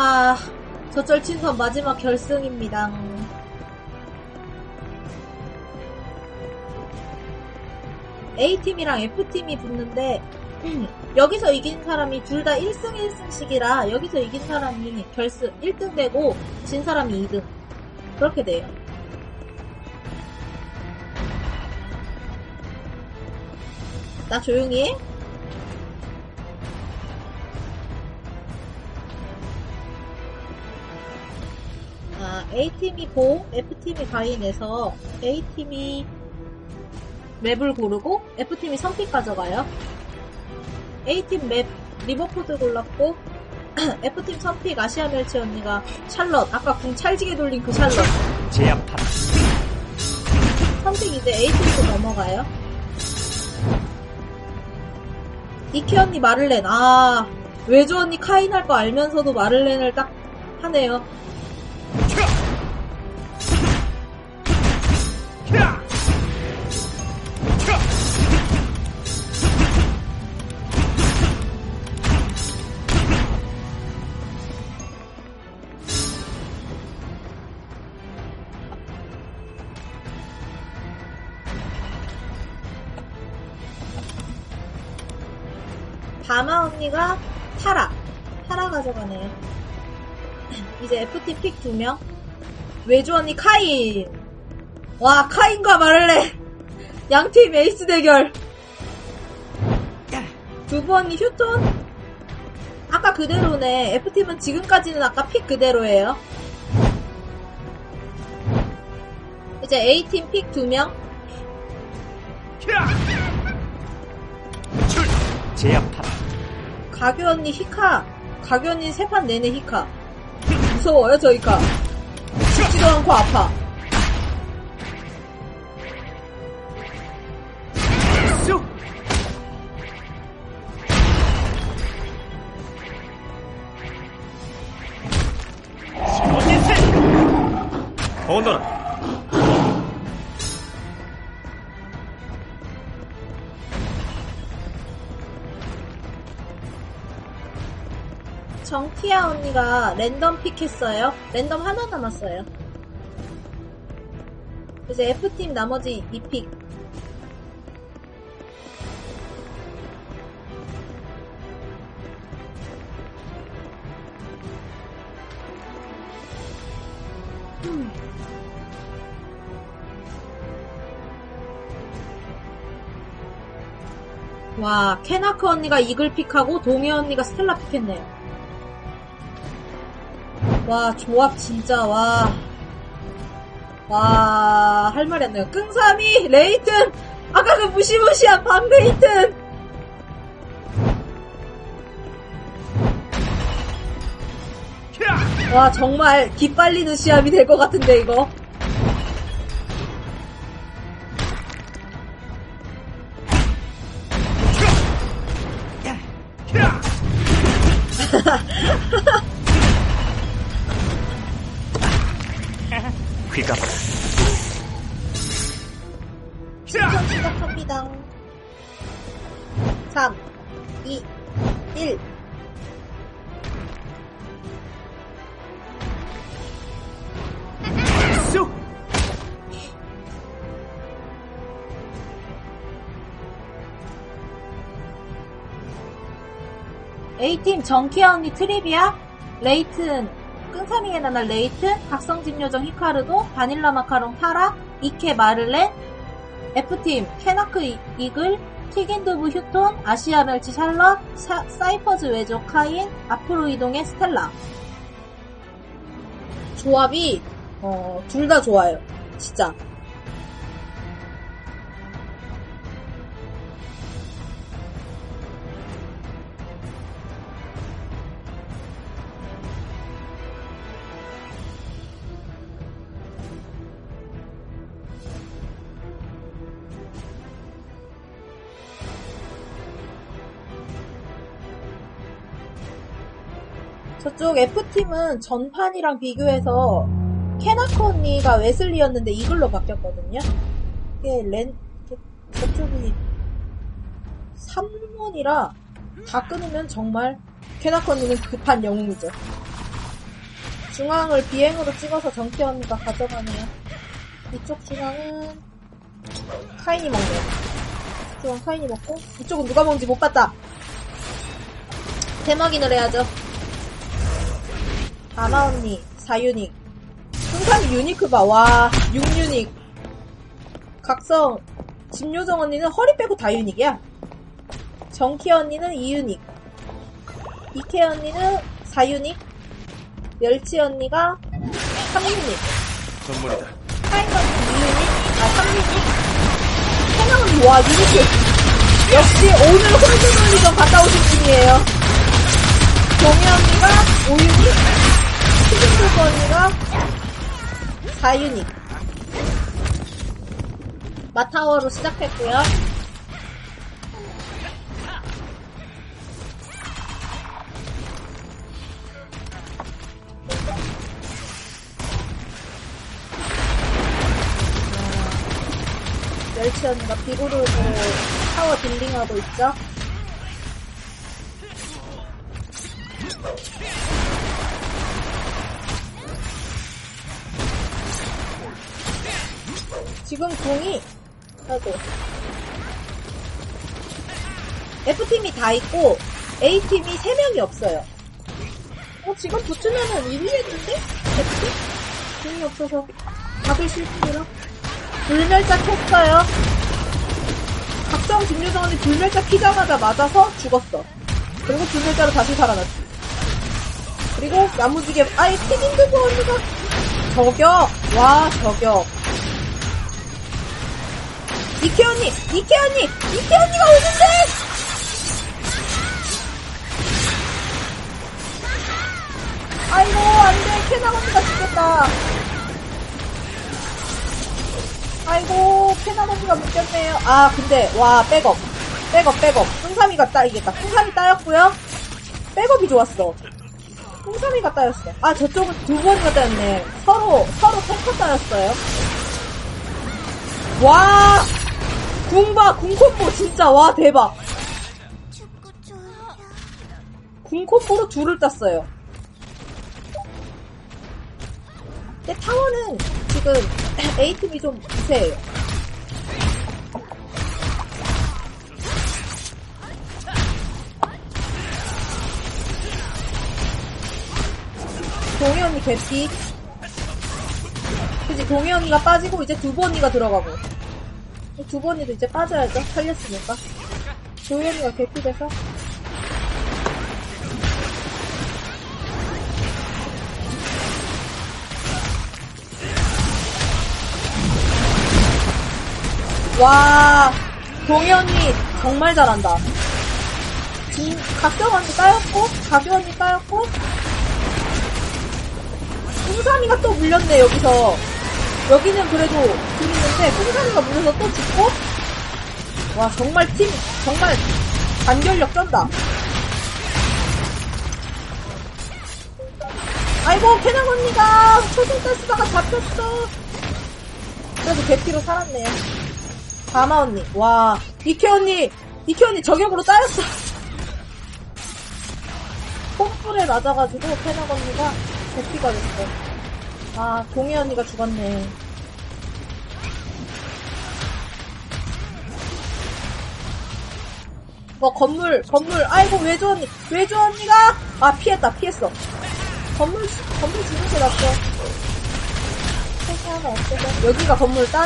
아, 저쩔 친선 마지막 결승입니다. A팀이랑 F팀이 붙는데, 여기서 이긴 사람이 둘 다 1승 1승씩이라 여기서 이긴 사람이 결승 1등 되고 진 사람이 2등. 그렇게 돼요. 나 조용히 해. 아, A팀이 고, F팀이 가위 내서 A팀이 맵을 고르고 F팀이 선픽 가져가요. A팀 맵 리버포드 골랐고 F팀 선픽 아시아 멸치 언니가 샬럿 아까 궁 찰지게 돌린 그 샬럿 제압하라. 선픽 이제 A팀으로 넘어가요. 니키 언니 마를렌 아 외조 언니 카인 할 거 알면서도 마를렌을 딱 하네요. 다마 언니가 타라. 타라 가져가네요. 이제 FT 픽 두 명. 외주 언니 카인. 와, 카인과 마를레. 양팀 에이스 대결. 두부 언니 휴톤. 아까 그대로네. F팀은 지금까지는 아까 픽 그대로예요. 이제 A팀 픽 두 명. 제압하라. 가교 언니 히카. 가교 언니 세 판 내내 히카. 무서워요, 저 히카. 죽지도 않고 아파. 오너라. 티아 언니가 랜덤 픽 했어요. 랜덤 하나 남았어요. 이제 F팀 나머지 2픽. 와, 케나크 언니가 이글 픽하고 동해 언니가 스텔라 픽했네요. 와, 조합 진짜, 와. 와, 할 말이 안 나요. 끙삼이, 레이튼! 아까 그 무시무시한 밤 레이튼! 와, 정말 기빨리는 시합이 될 것 같은데, 이거. 귀가 시청 시작합니다. 3, 2, 1. 쑥. A팀 정키아 언니 트리비아, 레이튼, 끙사밍의 나날 레이튼, 각성집 요정 히카르도, 바닐라 마카롱 타라, 이케 마를렌, F팀 케나크 이- 이글, 튀긴두부 휴톤, 아시아 멸치 샬럿, 사, 사이퍼즈 외조 카인, 앞으로 이동의 스텔라. 조합이 어, 둘 다 좋아요. 진짜. 저쪽 F팀은 전판이랑 비교해서 케나코 언니가 웨슬리였는데 이글로 바뀌었거든요. 이게 렌, 저쪽이 3원이라 다 끊으면 정말 케나코 언니는 급한 영웅이죠. 중앙을 비행으로 찍어서 정키 언니가 가져가네요. 이쪽 중앙은 카인이 먹네요. 이쪽은 카인이 먹고 이쪽은 누가 먹는지 못 봤다. 대막인을 해야죠. 아나 언니 4유닉. 승산이 유니크바 와 6유닉. 각성 진요정 언니는 허리 빼고 다 유닉이야. 정키 언니는 2유닉. 이케 언니는 4유닉. 멸치 언니가 3유닉. 선물이다. 타이거 2유닛, 아 3유닛, 해나 언니 와 유니트 역시 오늘 홀드 논리전 갔다 오신 분이에요. 언니가 5유닛, 언니가 4유닛. 마타워로 시작했고요. 멸치 언니가 비구르로 타워 딜링하고 있죠. 지금 공이 아이고 F팀이 다 있고 A팀이 3명이 없어요. 어, 지금 붙으면은 1위 했는데? F팀? 공이 없어서 답을 실패라 불멸자 켰어요. 각성 진유정원이 불멸자 키자마자 맞아서 죽었어. 그리고 불멸자로 다시 살아났지. 그리고 야무지게 아예 티빙드고 언니가 저격 와 저격 이케 언니 이케 언니 이케 언니가 오는데! 아이고 안 돼. 캐나 언니가 죽겠다. 아이고 캐나 언니가 묶였네요 아 근데 와 백업. 백업 백업. 승삼이가 따이겠다 승삼이 따였고요. 백업이 좋았어. 승삼이가 따였어 아 저쪽은 두 번이가 따였네. 서로 서로 탱커 따였어요. 와 궁봐 궁콤보 진짜 와 대박. 궁콤보로 둘을 땄어요. 근데 타워는 지금 A팀이 좀 우세해요. 언니 개피. 동희 언니가 빠지고 이제 두부 언니가 들어가고 두부 언니도 이제 빠져야죠? 살렸으니까. 언니가 개피돼서? 와 언니 정말 잘한다. 진, 각경 언니 따였고 가교 언니 따였고 풍삼이가 또 물렸네 여기서 여기는 그래도 재밌는데 풍삼이가 물려서 또 죽고? 와 정말 팀 정말 단결력 쩐다. 아이고 캐낭 언니가 초승 댄스다가 잡혔어. 그래도 개피로 살았네요 다마 언니 와. 이케 언니 이케 언니 저격으로 따였어. 폼풀에 맞아가지고 캐낭 언니가 대피가 됐어. 아, 동희 언니가 죽었네. 뭐, 건물, 건물, 아이고, 외조 언니, 외조 언니가! 아, 피했다, 피했어. 건물, 건물 주는 게 낫죠. 하나 없어서. 여기가 건물 따,